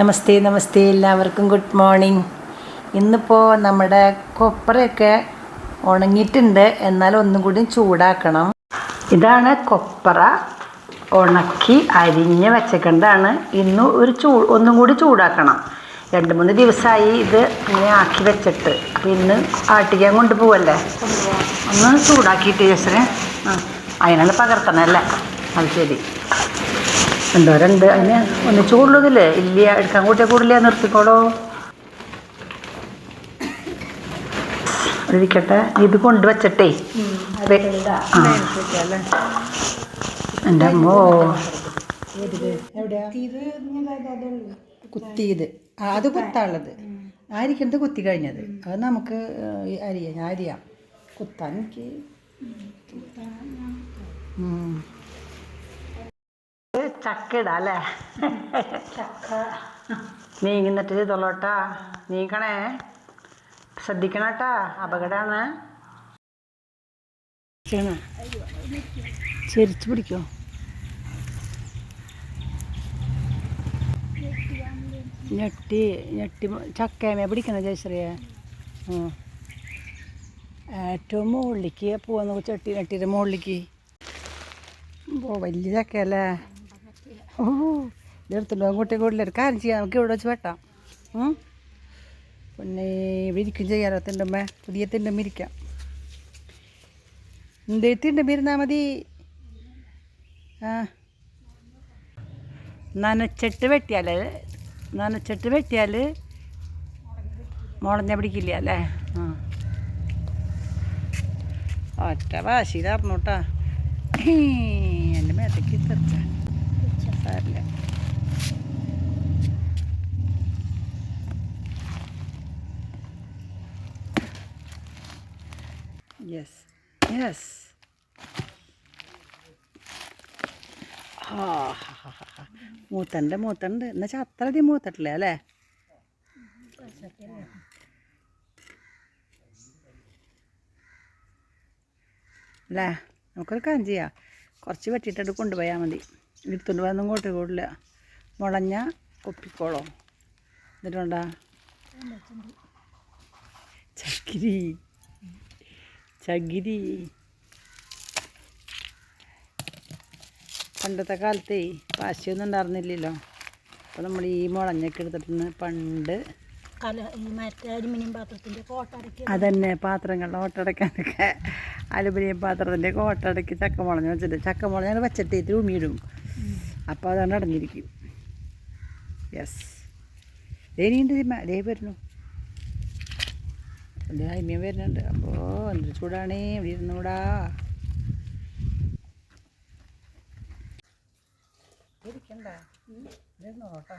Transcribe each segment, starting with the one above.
നമസ്തേ നമസ്തേ എല്ലാവർക്കും good morning ഇന്നിപ്പോൾ നമ്മുടെ കൊപ്രയൊക്കെ ഉണങ്ങിയിട്ടുണ്ട്. എന്നാൽ ഒന്നും കൂടി ചൂടാക്കണം. ഇതാണ് കൊപ്ര ഉണക്കി അരിഞ്ഞ് വെച്ചേക്കേണ്ടതാണ് ഇന്ന് ഒരു ചൂ ഒന്നും കൂടി ചൂടാക്കണം. രണ്ട് മൂന്ന് ദിവസമായി ഇത് ഇങ്ങനെ ആക്കി വെച്ചിട്ട്. അപ്പോൾ ഇന്ന് ആട്ടിക്കാൻ കൊണ്ടുപോവല്ലേ ഒന്ന് ചൂടാക്കിയിട്ട് ചേച്ചനെ ആ അതിനാണ് പകർത്തണല്ലേ അത് ശരി. എന്തോരണ്ട് അതിന് ഒന്ന് ചൂടുള്ളതില്ലേ? ഇല്ല. എടുക്കാൻ കൂട്ടിയ കൂടില്ല. നിർത്തിക്കോളോ. ഇരിക്കട്ടെ ഇത് കൊണ്ടുവച്ചിട്ടേ. എന്റെ അമ്മോ. കുത്തിയത് അത് കുത്താനുള്ളത്. ആയിരിക്കുന്നത് കുത്തി കഴിഞ്ഞത്. അത് നമുക്ക് അരിയാം. ഞാൻ അരിയാം. കുത്താൻ എനിക്ക് ഉം. ഇത് ചക്ക ഇടാം അല്ലേ? ചക്ക. നീങ്ങിന്നിട്ട് ചെയ്തോളൂട്ടാ നീക്കണേ ശ്രദ്ധിക്കണട്ടാ. അപകടമാണ് ചെരിച്ചു പിടിക്കോ. ഞെട്ടി ഞെട്ടി ചക്കേമേ പിടിക്കണം ജയശ്രീയ. ഏറ്റവും മുകളിലേക്ക് പോകുന്ന ചട്ടി ഞെട്ടിയുടെ മുകളിലേക്ക്. വലിയ ചക്കയല്ലേ? ഓ ഇതെടുത്തുള്ളൂ അങ്ങോട്ടേ കൂടുതൽ ഒരു കാര്യം ചെയ്യാം. നമുക്ക് ഇവിടെ വെച്ച് വെട്ടാം. പിന്നെ ഇവിടെ ഇരിക്കും ചെയ്യാലോ അമ്മ പുതിയ തിണ്ടമ്മ ഇരിക്കാം. എന്തേ തിണ്ടമ്മ ഇരുന്നാൽ മതി? ആ. നനച്ചിട്ട് വെട്ടിയാൽ നനച്ചിട്ട് വെട്ടിയാൽ മുളഞ്ഞ പിടിക്കില്ല അല്ലേ? ആ. ഒറ്റ വാശിയിലായിരുന്നു കേട്ടാ എന്റെ മേത്തേക്ക് തെറിച്ച സാരില്ല യെസ് യെസ് മൂത്തണ്ട് മൂത്തണ്ട്. എന്നുവെച്ചാൽ അത്ര അധികം മൂത്തട്ടില്ല അല്ലേ? അല്ലേ? നമുക്കൊരു കാര്യം ചെയ്യാം. കുറച്ച് വെട്ടിയിട്ടത് കൊണ്ടുപോയാൽ മതി. എടുത്തുകൊണ്ട് പോയാൽ ഇങ്ങോട്ട് കൂടില്ല മുളഞ്ഞ കൊപ്പിക്കോളോ. എന്നിട്ടുണ്ടാ? ചകിരി. ചകിരി. പണ്ടത്തെ കാലത്തെ പാശയൊന്നും ഉണ്ടായിരുന്നില്ലല്ലോ. അപ്പോൾ നമ്മൾ ഈ മുളഞ്ഞൊക്കെ എടുത്തിട്ട് പണ്ട് കല ഈ മറ്റേ അലുമിനിയം പാത്രത്തിന്റെ കോട്ടടക്കി അതന്നെ പാത്രങ്ങളുടെ ഓട്ടടയ്ക്കാനൊക്കെ അലുമിനിയം പാത്രത്തിന്റെ ഓട്ടടയ്ക്ക് ചക്ക മുളഞ്ഞ് വെച്ചിട്ട്. ചക്ക മുളഞ്ഞ് വെച്ചിട്ട് ഉമിയിടും അപ്പോൾ അതാണ് അടഞ്ഞിരിക്കും. യെസ് ദേനിയുണ്ട് തിമ്മ ദേ വരുന്നു. ദേ അയിമയും വരുന്നുണ്ട്. അപ്പോൾ എന്തൊരു ചൂടാണേ ഇവിടെ ഇരുന്നൂടാ ഇരിക്കണ്ട ഇരുന്നോട്ടോ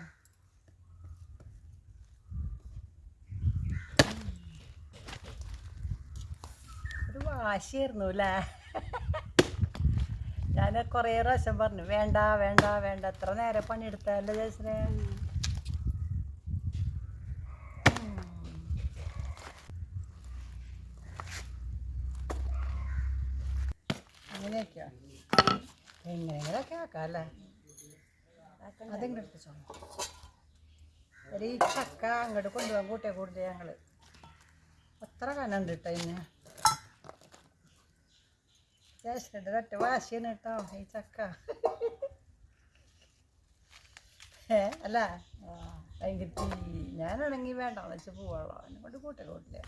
ഒരു വാശിയായിരുന്നു അല്ലേ? ഞാൻ കുറേ പ്രാവശ്യം പറഞ്ഞു വേണ്ട വേണ്ട വേണ്ട എത്ര നേരം പണിയെടുത്തല്ലേ ജയസിനെ അങ്ങനെയൊക്കെയോ. എങ്ങനെയൊക്കെ ആക്കാം അല്ലേ? എടുപ്പിച്ചോ ഒരു ചക്ക അങ്ങോട്ട് കൊണ്ടുപോകാൻ കൂട്ടിയ കൂടുതൽ ഞങ്ങൾ. അത്ര കനുണ്ട് കേട്ടോ ഇന്ന്. ജയശ്രീയുടെ ഒറ്റ വാശിയാണ് കേട്ടോ ഈ ചക്ക ഏ അല്ല ഭയങ്കര ഞാനാണെങ്കിൽ വേണ്ടെന്ന് വെച്ച് പോവാളോ എന്നെ കൊണ്ട് കൂട്ടേ കൂട്ടില്ല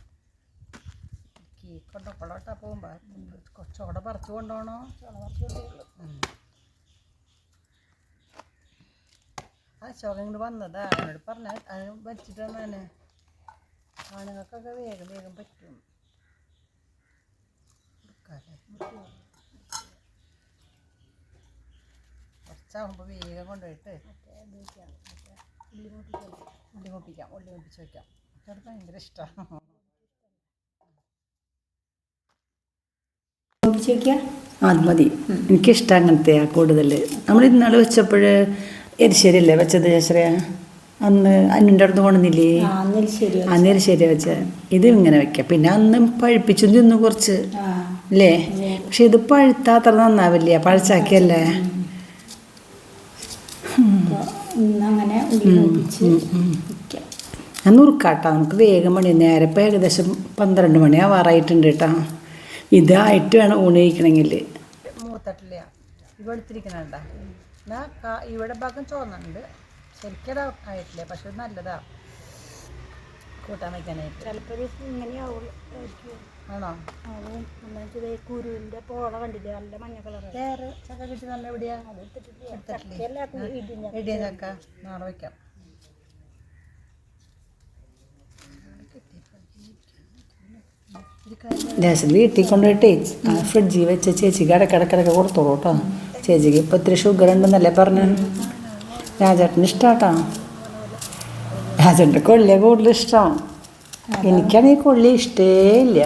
കീ കൊണ്ടോളോട്ടാ പോകുമ്പോൾ ചോട പറിച്ചു കൊണ്ടോണോ ശോകം ഇങ്ങോട്ട് വന്നതാ എന്നോട് പറഞ്ഞ അതിന് വലിച്ചിട്ട് തന്നെ ആണുങ്ങൾക്കൊക്കെ വേഗം വേഗം പറ്റും എടുക്കാല്ലേ? കുറച്ചാകുമ്പോൾ വേഗം കൊണ്ടുപോയിട്ട് ഉള്ളി മുപ്പിക്കാം. ഉള്ളി മുപ്പിച്ച് വയ്ക്കാം അത് ഭയങ്കര ഇഷ്ടമാണ് അത് മതി. എനിക്കിഷ്ടം അങ്ങനത്തെയാ കൂടുതൽ. നമ്മൾ ഇന്നാൾ വെച്ചപ്പോൾ എരിശ്ശേരി അല്ലേ വെച്ചത് ശ്രേയ അന്ന് അന്നിന്റെ അടുത്ത് കൊണ്ടുവന്നില്ലേ? അന്ന് എരിശ്ശേരി വെച്ച ഇത് ഇങ്ങനെ വെക്കാം. പിന്നെ അന്ന് പഴുപ്പിച്ചു തിന്നു കുറച്ച്. അല്ലേ പക്ഷെ ഇത് പഴുത്താത്ര നന്നാവില്ല. പഴച്ചാക്കിയല്ലേ? അങ്ങനെ വയ്ക്കാം ഞാൻ നുറുക്കാട്ടോ. നമുക്ക് വേഗം മണി നേരെ ഇപ്പം ഏകദേശം പന്ത്രണ്ട് മണി ആവാറായിട്ടുണ്ട് കേട്ടോ. ഇതായിട്ട് വേണം ഊണ് കഴിക്കണമെങ്കിൽ മൂത്തട്ടില്ല എടുത്തിരിക്കണണ്ട? ഇവിടെ ഭാഗം ചോന്നുണ്ട് ശരിക്കും ആയിട്ടില്ല. പക്ഷെ നല്ലതാ. കൂട്ടാൻ വയ്ക്കാനായിട്ട് ചിലപ്പോൾ ഒരു ആയിരിക്കും. ആണോ? ആവും എന്നുവെച്ചാൽ കുരുവിന്റെ പോള കണ്ടില്ലേ? നല്ല മഞ്ഞ കളർ വേറെ ചക്ക കിട്ടി നല്ല എവിടെയാ ഇടിയ ചക്ക നാളെ വയ്ക്കാം വീട്ടിൽ കൊണ്ടുപോയിട്ടേ ഫ്രിഡ്ജിൽ വെച്ച് ചേച്ചിക്ക് ഇടക്കിടക്കിടക്ക് കൊടുത്തോളൂ കേട്ടോ. ചേച്ചിക്ക് ഇപ്പം ഇത്തിരി ഷുഗർ ഉണ്ടെന്നല്ലേ പറഞ്ഞു? രാജേട്ടന് ഇഷ്ടാട്ടോ. രാജേട്ടന്റെ കൊള്ളിയെ കൂടുതൽ ഇഷ്ടമാണ് എനിക്കാണെങ്കിൽ കൊള്ളി ഇഷ്ടേ ഇല്ല.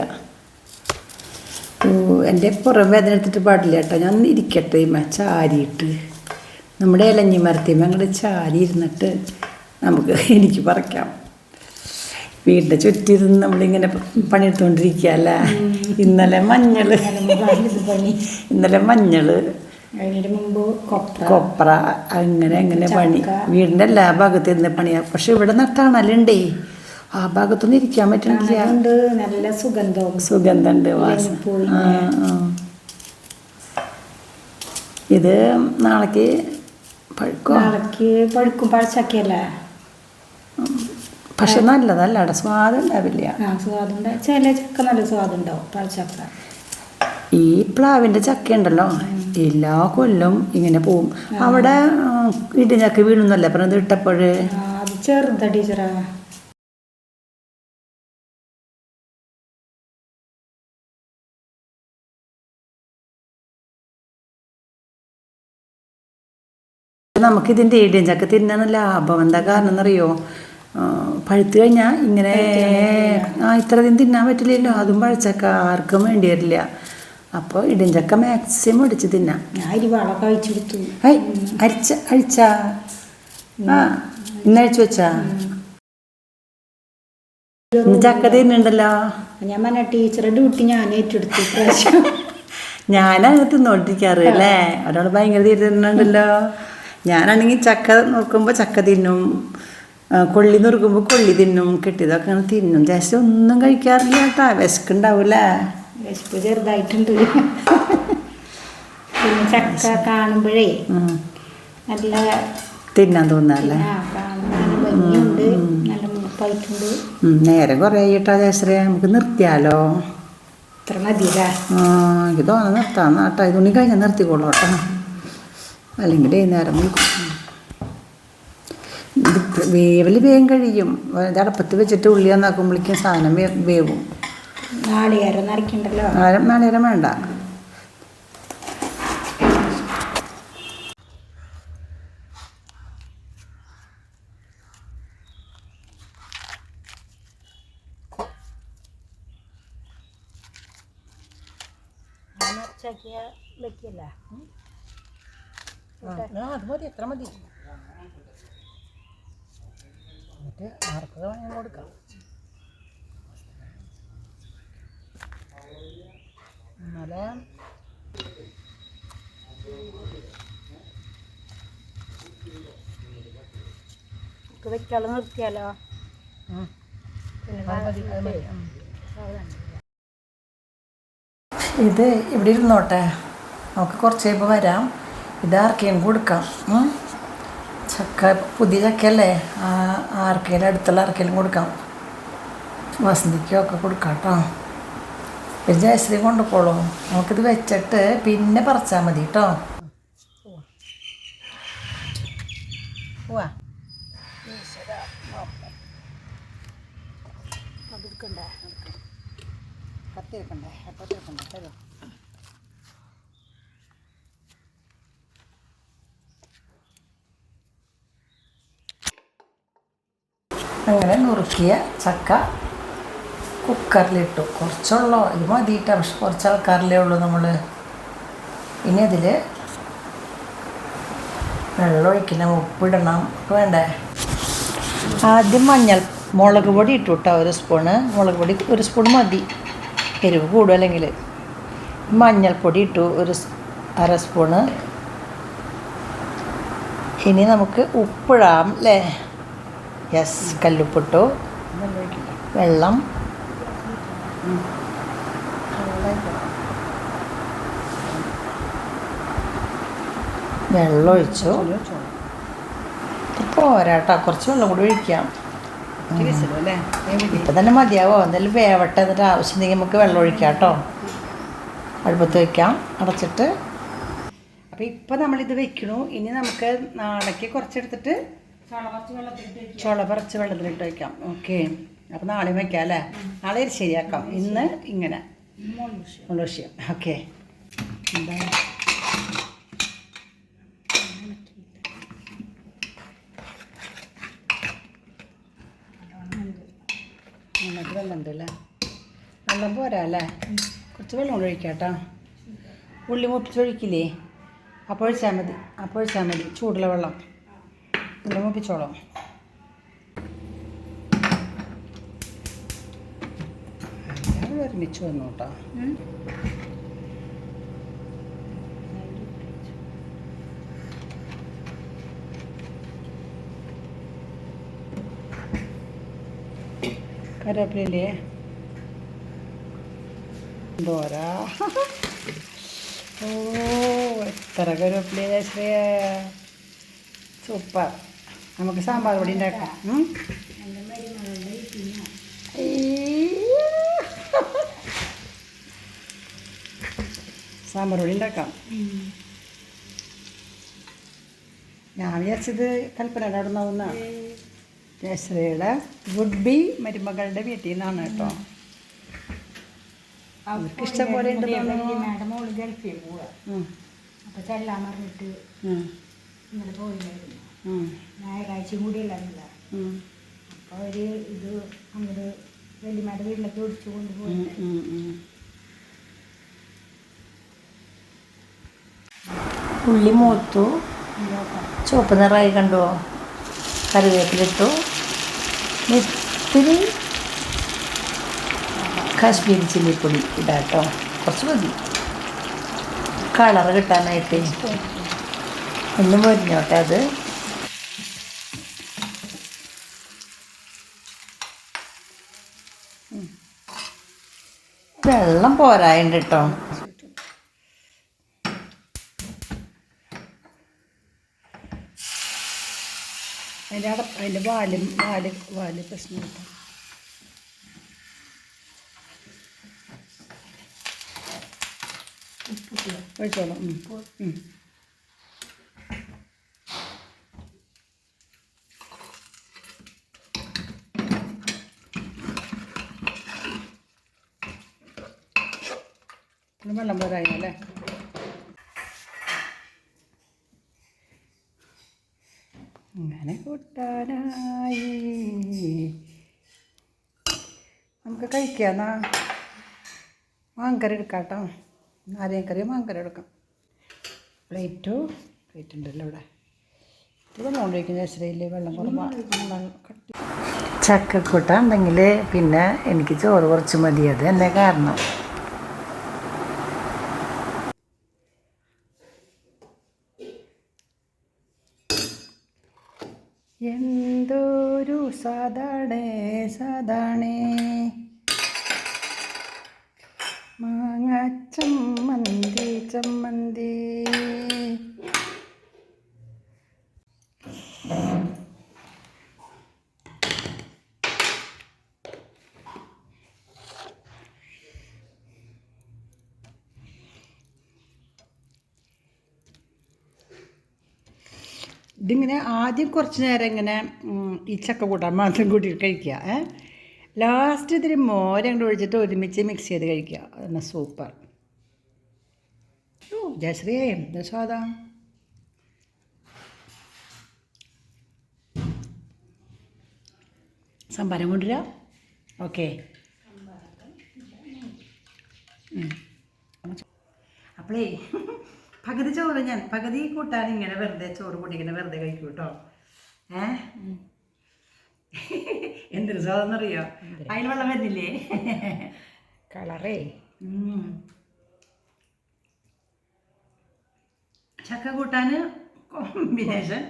എന്റെ പുറം വേദന എടുത്തിട്ട് പാടില്ല കേട്ടോ. ഞാൻ ഇരിക്കട്ടെ ഇമ്മ. ചാരിയിട്ട്. നമ്മുടെ ഇലഞ്ഞി മരത്തിമ്മ അങ്ങോട്ട് ചാരി ഇരുന്നിട്ട് നമുക്ക് എനിക്ക് പറിക്കാം. വീടിന്റെ ചുറ്റിരുന്ന് നമ്മളിങ്ങനെ പണിയെടുത്തുകൊണ്ടിരിക്കുക അല്ലേ ഇന്നലെ മഞ്ഞൾ ഇന്നലെ മഞ്ഞൾ കൊപ്ര അങ്ങനെ അങ്ങനെ പണി. വീടിന്റെ എല്ലാ ഭാഗത്ത് ഇരുന്ന് പണിയാ. പക്ഷെ ഇവിടെ നട്ടാണല്ലേ ആ ഭാഗത്തൊന്നും ഇരിക്കാൻ പറ്റണില്ല. നല്ല സുഗന്ധവും. സുഗന്ധമുണ്ട്. ഇത് നാളേക്ക് പഴുക്കും? നാളേക്ക് പഴുക്കും പഴച്ചക്കല്ലേ പക്ഷെ നല്ലതല്ല അവിടെ സ്വാദം ഉണ്ടാവില്ല. സ്വാദുണ്ട്. ചില ചക്ക നല്ല സ്വാദുണ്ടാവും പഴച്ചക്ക. ഈ പ്ലാവിന്റെ ചക്ക ഉണ്ടല്ലോ എല്ലാ കൊല്ലം ഇങ്ങനെ പോവും. അവിടെ ഇടിഞ്ഞൊക്കെ വീണുന്നല്ലേ? പറഞ്ഞത് ഇട്ടപ്പോഴ്. അത് ചെറുതാ ടീച്ചറാ. നമുക്കിതിന്റെ ഇടിയഞ്ചക്ക തിന്നാൻ ലാഭം. എന്താ കാരണം എന്നറിയോ പഴുത്ത് കഴിഞ്ഞാൽ ഇങ്ങനെ ആ ഇത്ര ദിനം തിന്നാൻ പറ്റില്ലല്ലോ. അതും പഴച്ചക്ക ആർക്കും വേണ്ടി വരില്ല അപ്പോൾ ഇടിഞ്ചക്ക മാക്സിമം ഇടിച്ച് തിന്നാം. ഞാൻ അരിവാള അഴിച്ചു കൊടുത്തു അരിച്ച അഴിച്ചാ? ആ ഇന്ന് അഴിച്ചു വെച്ചാ? ചക്ക തിന്നുണ്ടല്ലോ? ഞാൻ പറഞ്ഞ ടീച്ചറുടെ ഡ്യൂട്ടി ഞാൻ ഏറ്റെടുത്തു ഇപ്രാവശ്യം ഞാനങ്ങനെ തിന്നോണ്ടിരിക്കാറ് അല്ലേ? ഒരാൾ ഭയങ്കര തീരെ തിന്നുണ്ടല്ലോ ഞാനാണെങ്കിൽ ചക്ക നോക്കുമ്പോൾ ചക്ക തിന്നും. കൊള്ളി നുറുക്കുമ്പോൾ കൊള്ളി തിന്നും. കെട്ടിയതൊക്കെ അങ്ങനെ തിന്നും. ജസ്റ്റ് ഒന്നും കഴിക്കാറില്ല കേട്ടാ വിശക്കുണ്ടാവൂലേ വിശപ്പ് ചെറുതായിട്ടുണ്ട്. പിന്നെ ചക്ക കാണുമ്പോഴേ. നല്ല തിന്നാൻ തോന്നാല്ലേ ഭംഗിയുണ്ട്. നല്ല മൂപ്പായിട്ടുണ്ട്. നേരം കുറേ ആയിട്ടാ ജയശ്രീ. നമുക്ക് നിർത്തിയാലോ? ഇത്ര മതിയല്ലേ? എനിക്ക് തോന്നുന്നു നിർത്താം. നാട്ടാ ഇതുണി കഴിഞ്ഞാൽ നിർത്തിക്കോളൂ കേട്ടോ. അല്ലെങ്കിൽ നേരം വേവൽ വേഗം കഴിയും. ഇത് അടപ്പത്ത് വെച്ചിട്ട് ഉള്ളി നന്നാക്കുമ്പോഴേക്കും സാധനം വേവും. നാളികേരം നരയ്ക്കണ്ടല്ലോ നേരം നാളേരം വേണ്ട. ചക്കിയ വെക്കില്ല. അത് മതി എത്ര മതി. എന്നിട്ട് ആർക്കൊക്കെ വേണമെങ്കിൽ കൊടുക്കാം. എന്നാലേ. വെക്കാളെ നിർത്തിയാലോ. ഇത് ഇവിടെ ഇരുന്നോട്ടെ. നമുക്ക് കുറച്ച് കഴിയുമ്പോൾ വരാം. ഇത് ആർക്കെങ്കിലും കൊടുക്കാം. ചക്ക പുതിയ ചക്കയല്ലേ? ആ ആർക്കേലും അടുത്തുള്ള ആർക്കേലും കൊടുക്കാം. വസന്തിക്കും ഒക്കെ കൊടുക്കാം കേട്ടോ. പിന്നെ ജയശ്രീ കൊണ്ടുപോളൂ നമുക്കിത് വെച്ചിട്ട് പിന്നെ പറിച്ചാൽ മതി കേട്ടോ പോവാ അതെടുക്കണ്ടേ? കത്തിരിക്കണ്ടേ കത്തിരിക്കണ്ടേ തരും. അങ്ങനെ നുറുക്കിയ ചക്ക കുക്കറിലിട്ടു. കുറച്ചുള്ളൂ ഇത് മതിയിട്ട പക്ഷെ കുറച്ച് ആൾക്കാരിലേ ഉള്ളൂ നമ്മൾ ഇനി അതിൽ വെള്ളം ഒഴിക്കണം ഉപ്പിടണം. ഒക്കെ വേണ്ടേ? ആദ്യം മഞ്ഞൾ മുളക് പൊടി ഇട്ടു കേട്ടോ ഒരു സ്പൂണ്. മുളക് പൊടി ഒരു സ്പൂൺ മതി. എരിവ് കൂടും അല്ലെങ്കിൽ. മഞ്ഞൾപ്പൊടി ഇട്ടു ഒരു അര സ്പൂണ്. ഇനി നമുക്ക് ഉപ്പിടാം അല്ലേ? യെസ് കല്ലുപ്പിട്ടു. വെള്ളം. വെള്ളം ഒഴിച്ചു പോരാട്ടോ. കുറച്ച് വെള്ളം കൂടി ഒഴിക്കാം. ഇപ്പം തന്നെ മതിയാവോ? എന്തായാലും വേവട്ടെ എന്നിട്ട് ആവശ്യമുണ്ടെങ്കിൽ നമുക്ക് വെള്ളം ഒഴിക്കാം കേട്ടോ. അടുപ്പത്ത് വെക്കാം. അടച്ചിട്ട്. അപ്പോൾ ഇപ്പം നമ്മളിത് വെക്കണു. ഇനി നമുക്ക് നാളേക്ക് കുറച്ചെടുത്തിട്ട് ചുള പറിച്ച് വെള്ളത്തിലിട്ട് വയ്ക്കാം ഓക്കെ. അപ്പോൾ നാളെ വയ്ക്കാം അല്ലേ? നാളെ ശരിയാക്കാം. ഇന്ന് ഇങ്ങനെ. വിഷയം. ഓക്കെ. എന്താ? നന്നായിട്ട് വെള്ളം ഉണ്ട് അല്ലേ? വെള്ളം പോരാ അല്ലേ? കുറച്ച് വെള്ളം കൂടെ ഒഴിക്കാം ഉള്ളി മുപ്പിച്ചൊഴിക്കില്ലേ അപ്പോൾ ഒഴിച്ചാൽ മതി. അപ്പോൾ ഒഴിച്ചാൽ മതി. ചൂടുള്ള വെള്ളം. ഉള്ളി മുപ്പിച്ചോളാം. ഒരുമിച്ച് വന്നു കേട്ടോ കറിവേപ്പിലേ പോരാ ഓ എത്ര കറിവേപ്പില ശ്രേയ സൂപ്പർ. നമുക്ക് സാമ്പാർ പൊടി ഉണ്ടാക്കാം. സാമ്പാർ പൊടി ഉണ്ടാക്കാം ഞാൻ വിചാരിച്ചത് കൽപ്പനയുടെ അവിടെ നിന്നാവുന്നതാണ് ജയശ്രീയുടെ വുഡ് ബി മരുമകളുടെ വീട്ടിൽ നിന്നാണ് കേട്ടോ. അവർക്ക് ഇഷ്ടം പോലെ ഉണ്ട്. മാഡം ഗൾഫിൽ പോവുക ചെല്ലാൻ പറഞ്ഞിട്ട് പോയില്ലായിരുന്നു ഞായറാഴ്ചയും കൂടി ഉള്ളതല്ല. അപ്പോൾ അപ്പൊ അവർ ഇത് അങ്ങോട്ട് വെല്ലിമാരുടെ വീട്ടിലേക്ക് ഒടിച്ചു കൊണ്ടുപോയി. ഉള്ളി മൂത്തു ചുവപ്പ് നിറമായി കണ്ടോ? കറിവേപ്പിലിട്ടു. ഇത്തിരി കാശ്മീരി ചില്ലിപ്പൊടി ഇടാട്ടോ. കുറച്ച് മതി. കളർ കിട്ടാനായിട്ട്. ഒന്ന് മൊരിഞ്ഞോട്ടെ അത്. വെള്ളം പോരായുണ്ട് കേട്ടോ അതിന്റെ അട അതിന്റെ വാലും വാൽ വാൽ പ്രശ്നം കേട്ടോ ഒഴിച്ചോളാം. വെള്ളം പോരായി അല്ലേ? അങ്ങനെ കൂട്ടാനായി. നമുക്ക് കഴിക്കാന്നാ മാങ്കറി എടുക്കാം കേട്ടോ നാരങ്ങ കറി മാങ്കറി എടുക്കാം. പ്ലേറ്റു? പ്ലേറ്റ് ഉണ്ടല്ലോ ഇവിടെ. ഇവിടെ കൊണ്ടിരിക്കുന്ന ശരിയില്ലേ വെള്ളം കുറവാണ് ചക്കക്കൂട്ട ഉണ്ടെങ്കിൽ പിന്നെ എനിക്ക് ചോറ് കുറച്ച് മതി. അത് തന്നെ കാരണം. എന്തൊരു സാധാണേ സാധാണേ. മാങ്ങ ചമ്മന്തി ചമ്മന്തി. ഇതിങ്ങനെ ആദ്യം കുറച്ച് നേരം ഇങ്ങനെ ഈ ചക്ക കൂട്ടാൻ മാത്രം കൂട്ടിയിട്ട് കഴിക്കുക ഏ? ലാസ്റ്റ് ഇതിൽ മോര് അങ്ങോട്ട് ഒഴിച്ചിട്ട് ഒരുമിച്ച് മിക്സ് ചെയ്ത് കഴിക്കുക. അതാണ് സൂപ്പർ ഓ ജയശ്രീ എന്താ സ്വാദാ? സംഭാരം കൊണ്ടുവരാം? ഓക്കെ. അപ്പോളേ പകുതി ചോറ് ഞാൻ പകുതി കൂട്ടാൻ ഇങ്ങനെ വെറുതെ ചോറ് കൂട്ടി ഇങ്ങനെ വെറുതെ കഴിക്കും കേട്ടോ ഏ? എന്തൊരു സ്വാദെന്നറിയോ അതിൽ വെള്ളം വരുന്നില്ലേ? കളറേ. ചക്ക കൂട്ടാൻ കോമ്പിനേഷൻ.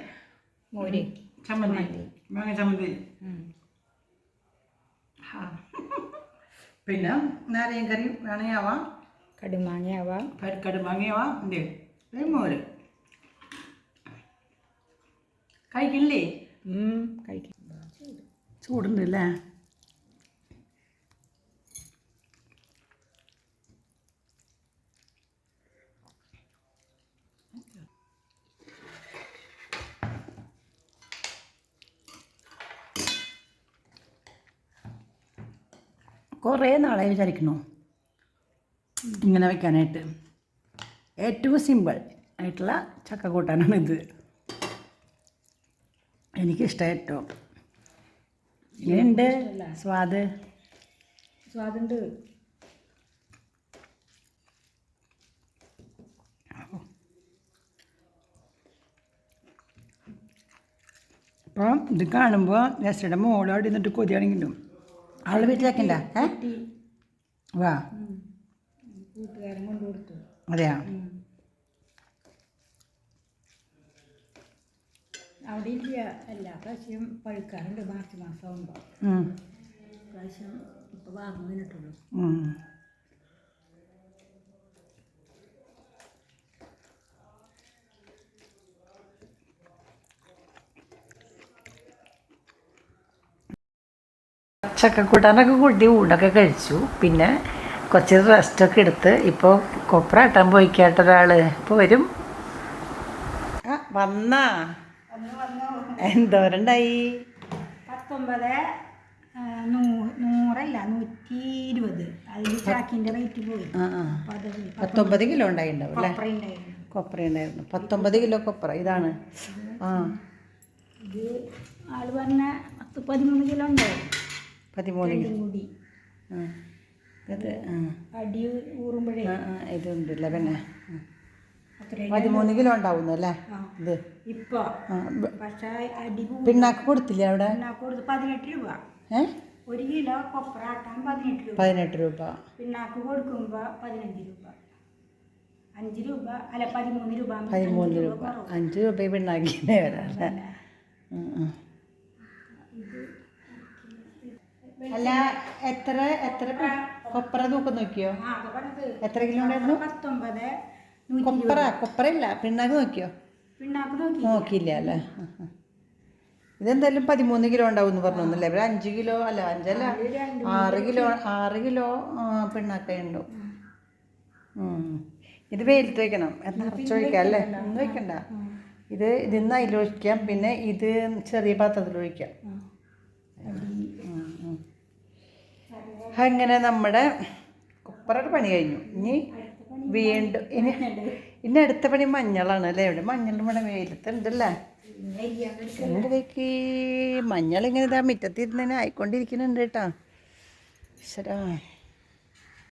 മോര്. ചമ്മന്തി. മാങ്ങ ചമ്മന്തി. പിന്നെ നാരയും കറി വേണേ ആവാം കടുമാങ്ങയാവാം. കടുമാങ്ങയാവാം. മാങ്ങയാവാം ഇത് മോര്. കഴിക്കില്ലേ? കഴിക്കും. ചൂടുണ്ട് അല്ലേ കുറേ നാളായി വിചാരിക്കണോ. ഇങ്ങനെ വെക്കാനായിട്ട്. ഏറ്റവും സിമ്പിൾ ആയിട്ടുള്ള ചക്ക കൂട്ടാനാണ് ഇത് എനിക്കിഷ്ടം ഏറ്റവും. ഇങ്ങനെയുണ്ട് സ്വാദ്? സ്വാദുണ്ട്. അപ്പം ഇത് കാണുമ്പോൾ രസയുടെ മോളോട് ഇരുന്നിട്ട് കൊതിയാണെങ്കിലും. അവളുടെ വീട്ടിലാക്കണ്ട ഏ? വാ. കൂട്ടുകാരൻ കൊണ്ടു കൊടുത്തു അതെയാ? അവിടെ ഇല്ല എല്ലാ പ്രാവശ്യം പഴുക്കാറുണ്ട് മാർച്ച് മാസം ആകുമ്പോൾ പ്രാവശ്യം ഇപ്പോൾ വാങ്ങുന്നിട്ടുള്ളൂ ഉം. ചക്കക്കൂട്ടാനൊക്കെ കൂട്ടി ഊണൊക്കെ കഴിച്ചു. പിന്നെ കുറച്ച് റെസ്റ്റൊക്കെ എടുത്ത് ഇപ്പോൾ കൊപ്ര ഇട്ടാൻ പോയിക്കാട്ട ഒരാൾ ഇപ്പോൾ വരും. വന്നാ. എന്തോരണ്ടായി? പത്തൊമ്പത് നൂറല്ല നൂറ്റി ഇരുപത് അതിൽ ചാക്കിന്റെ റേറ്റ് പോയി. പോയി. പത്തൊമ്പത് കിലോ ഉണ്ടായിണ്ടാവും അല്ലേ? കൊപ്ര ഉണ്ടായിരുന്നു. ഉണ്ടായിരുന്നു. പത്തൊമ്പത് കിലോ കൊപ്ര ഇതാണ്. ആ. ഇത് ആൾ പറഞ്ഞ പത്ത് പതിമൂന്ന് കിലോ ഉണ്ടാവും. പതിമൂന്ന് കിലോ. കൂടി. ആ. ഇത് അടി ഊറുമ്പോഴേ? ഇതുണ്ട് പിന്നെ പതിമൂന്ന് കിലോ ഉണ്ടാവുന്നു അല്ലേ? ഇത്. ഇപ്പൊ? പക്ഷേ അടി പിണ്ണാക്ക് കൊടുത്തില്ലേ അവിടെ? പതിനെട്ട് രൂപ. ഏ? ഒരു കിലോ കൊപ്ര ആട്ടാൻ പതിനെട്ട് രൂപ. പതിനെട്ട് രൂപ. പിണ്ണാക്ക് കൊടുക്കുമ്പോൾ പതിനഞ്ച് രൂപ. അഞ്ച് രൂപ അല്ല പതിമൂന്ന് രൂപ പതിമൂന്ന് അഞ്ച് രൂപ. അഞ്ച് രൂപ പിണ്ണാക്കിനെ അല്ലേ. എത്ര എത്ര കൊപ്ര തൂക്കം നോക്കിയോ? എത്ര കിലോ ഉണ്ടായിരുന്നു? കൊപ്ര കൊപ്രയില്ല പിണ്ണാക്ക് നോക്കിയോ? പിണ്ണാക്ക് നോക്കി. നോക്കിയില്ല അല്ലേ. ഇതെന്തായാലും പതിമൂന്ന് കിലോ ഉണ്ടാവും എന്ന് പറഞ്ഞൊന്നുമില്ലേ ഒരു അഞ്ച് കിലോ അല്ല അഞ്ചല്ല ആറ് കിലോ. ആറ് കിലോ പിണ്ണാക്ക ഉണ്ടാവും ഉം. ഇത് വെയിലത്ത് വെക്കണം. നിറച്ച് ഒഴിക്കാം അല്ലേ? ഒന്നും വെക്കണ്ട. ഇത് ഇതിന്ന് അതിലൊഴിക്കാം. പിന്നെ ഇത് ചെറിയ പാത്രത്തിൽ ഒഴിക്കാം. അങ്ങനെ നമ്മുടെ കുപ്പറയുടെ പണി കഴിഞ്ഞു. ഇനി വീണ്ടും ഇനി ഇനി അടുത്ത പണി മഞ്ഞളാണ് അല്ലേ? ഇവിടെ മഞ്ഞളുടെ ഇവിടെ വെയിലത്തുണ്ടല്ലേ എന്റെ കൈക്ക് മഞ്ഞൾ ഇങ്ങനെ ഇതാ മുറ്റത്തിരുന്നതിന് ആയിക്കൊണ്ടിരിക്കുന്നുണ്ട് കേട്ടോ. ഈശ്വരാ.